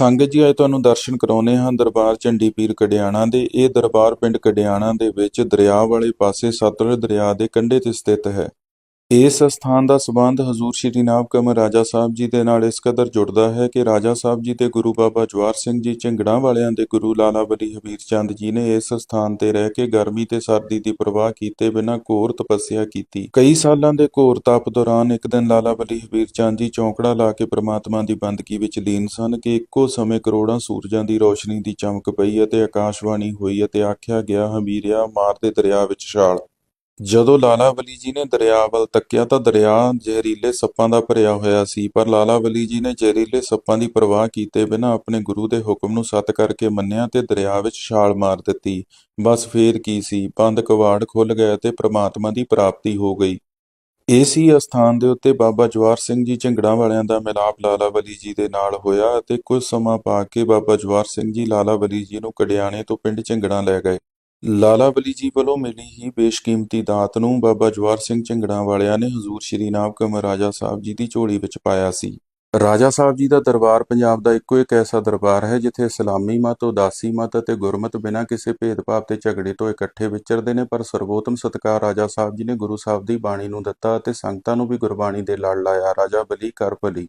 ਸੰਗਤ ਜੀ, ਅੱਜ ਤੁਹਾਨੂੰ ਦਰਸ਼ਨ ਕਰਾਉਨੇ ਹਾਂ ਦਰਬਾਰ ਝੰਡੀ ਪੀਰ ਕਡਿਆਣਾ ਦੇ। ਇਹ ਦਰਬਾਰ ਪਿੰਡ ਕਡਿਆਣਾ ਦੇ ਵਿੱਚ ਦਰਿਆ ਵਾਲੇ ਪਾਸੇ ਸਤਲੁਜ ਦਰਿਆ ਦੇ ਕੰਢੇ ਤੇ ਸਥਿਤ ਹੈ। ਇਸ ਅਸਥਾਨ ਦਾ ਸਬੰਧ ਹਜ਼ੂਰ ਸ਼੍ਰੀ ਨਾਭਕਮ ਰਾਜਾ ਸਾਹਿਬ ਜੀ ਦੇ ਨਾਲ ਇਸ ਕਦਰ ਜੁੜਦਾ ਹੈ ਕਿ ਰਾਜਾ ਸਾਹਿਬ ਜੀ ਤੇ ਗੁਰੂ ਬਾਬਾ ਜਵਾਰ ਸਿੰਘ ਜੀ ਝਿੰਗੜਾਂ ਵਾਲਿਆਂ ਦੇ ਗੁਰੂ ਲਾਲਾ ਬਲੀ ਹਬੀਰ ਚੰਦ ਜੀ ਨੇ ਇਸ ਅਸਥਾਨ ਤੇ ਰਹਿ ਕੇ ਗਰਮੀ ਤੇ ਸਰਦੀ ਦੀ ਪਰਵਾਹ ਕੀਤੇ ਬਿਨਾਂ ਘੋਰ ਤਪੱਸਿਆ ਕੀਤੀ। ਕਈ ਸਾਲਾਂ ਦੇ ਘੋਰ ਤਪ ਦੌਰਾਨ ਇੱਕ ਦਿਨ ਲਾਲਾ ਬਲੀ ਹਬੀਰ ਚੰਦ ਜੀ ਚੌਂਕੜਾ ਲਾ ਕੇ ਪ੍ਰਮਾਤਮਾ ਦੀ ਬੰਦਗੀ ਵਿੱਚ ਲੀਨ ਸਨ ਕਿ ਇੱਕੋ ਸਮੇਂ ਕਰੋੜਾਂ ਸੂਰਜਾਂ ਦੀ ਰੋਸ਼ਨੀ ਦੀ ਚਮਕ ਪਈ ਅਤੇ ਆਕਾਸ਼ਵਾਣੀ ਹੋਈ ਅਤੇ ਆਖਿਆ ਗਿਆ ਹਬੀਰਿਆ ਮਾਰ ਦੇ ਦਰਿਆ ਵਿੱਚ ਛਾਲ। ਜਦੋਂ ਲਾਲਾ ਬਲੀ ਜੀ ਨੇ ਦਰਿਆ ਵੱਲ ਤੱਕਿਆ ਤਾਂ ਦਰਿਆ ਜ਼ਹਿਰੀਲੇ ਸੱਪਾਂ ਦਾ ਭਰਿਆ ਹੋਇਆ ਸੀ, ਪਰ ਲਾਲਾ ਬਲੀ ਜੀ ਨੇ ਜ਼ਹਿਰੀਲੇ ਸੱਪਾਂ ਦੀ ਪਰਵਾਹ ਕੀਤੇ ਬਿਨਾਂ ਆਪਣੇ ਗੁਰੂ ਦੇ ਹੁਕਮ ਨੂੰ ਸੱਤ ਕਰਕੇ ਮੰਨਿਆ ਤੇ ਦਰਿਆ ਵਿੱਚ ਛਾਲ ਮਾਰ ਦਿੱਤੀ। ਬਸ ਫੇਰ ਕੀ ਸੀ, ਬੰਦ ਕਵਾੜ ਖੁੱਲ ਗਏ ਤੇ ਪ੍ਰਮਾਤਮਾ ਦੀ ਪ੍ਰਾਪਤੀ ਹੋ ਗਈ। ਇਸੀ ਅਸਥਾਨ ਦੇ ਉੱਤੇ ਬਾਬਾ ਜਵਾਰ ਸਿੰਘ ਜੀ ਝਿੰਗੜਾਂ ਵਾਲਿਆਂ ਦਾ ਮਿਲਾਪ ਲਾਲਾ ਬਲੀ ਜੀ ਦੇ ਨਾਲ ਹੋਇਆ ਅਤੇ ਕੁਝ ਸਮਾਂ ਪਾ ਕੇ ਬਾਬਾ ਜਵਾਰ ਸਿੰਘ ਜੀ ਲਾਲਾ ਬਲੀ ਜੀ ਨੂੰ ਕੜਿਆਣੇ ਤੋਂ ਪਿੰਡ ਝੰਗੜਾ ਲੈ ਗਏ। ਲਾਲਾ ਬਲੀ ਜੀ ਵੱਲੋਂ ਮਿਲੀ ਹੀ ਬੇਸ਼ਕੀਮਤੀ ਦਾਤ ਨੂੰ ਬਾਬਾ ਜਵਾਰ ਸਿੰਘ ਝਿੰਗੜਾਂ ਵਾਲਿਆਂ ਨੇ ਹਜ਼ੂਰ ਸ਼੍ਰੀ ਨਾਮ ਨਾਭਕਮ ਰਾਜਾ ਸਾਹਿਬ ਜੀ ਦੀ ਝੋਲੀ ਵਿੱਚ ਪਾਇਆ ਸੀ। ਰਾਜਾ ਸਾਹਿਬ ਜੀ ਦਾ ਦਰਬਾਰ ਪੰਜਾਬ ਦਾ ਇੱਕੋ ਇੱਕ ਐਸਾ ਦਰਬਾਰ ਹੈ ਜਿੱਥੇ ਇਸਲਾਮੀ ਮਤ, ਉਦਾਸੀ ਮਤ ਅਤੇ ਗੁਰਮਤ ਬਿਨਾਂ ਕਿਸੇ ਭੇਦਭਾਵ ਤੇ ਝਗੜੇ ਤੋਂ ਇਕੱਠੇ ਵਿਚਰਦੇ ਨੇ, ਪਰ ਸਰਵੋਤਮ ਸਤਕਾਰ ਰਾਜਾ ਸਾਹਿਬ ਜੀ ਨੇ ਗੁਰੂ ਸਾਹਿਬ ਦੀ ਬਾਣੀ ਨੂੰ ਦਿੱਤਾ ਅਤੇ ਸੰਗਤਾਂ ਨੂੰ ਵੀ ਗੁਰਬਾਣੀ ਦੇ ਲੜ ਲਾਇਆ। ਰਾਜਾ ਬਲੀ ਕਰ ਬਲੀ।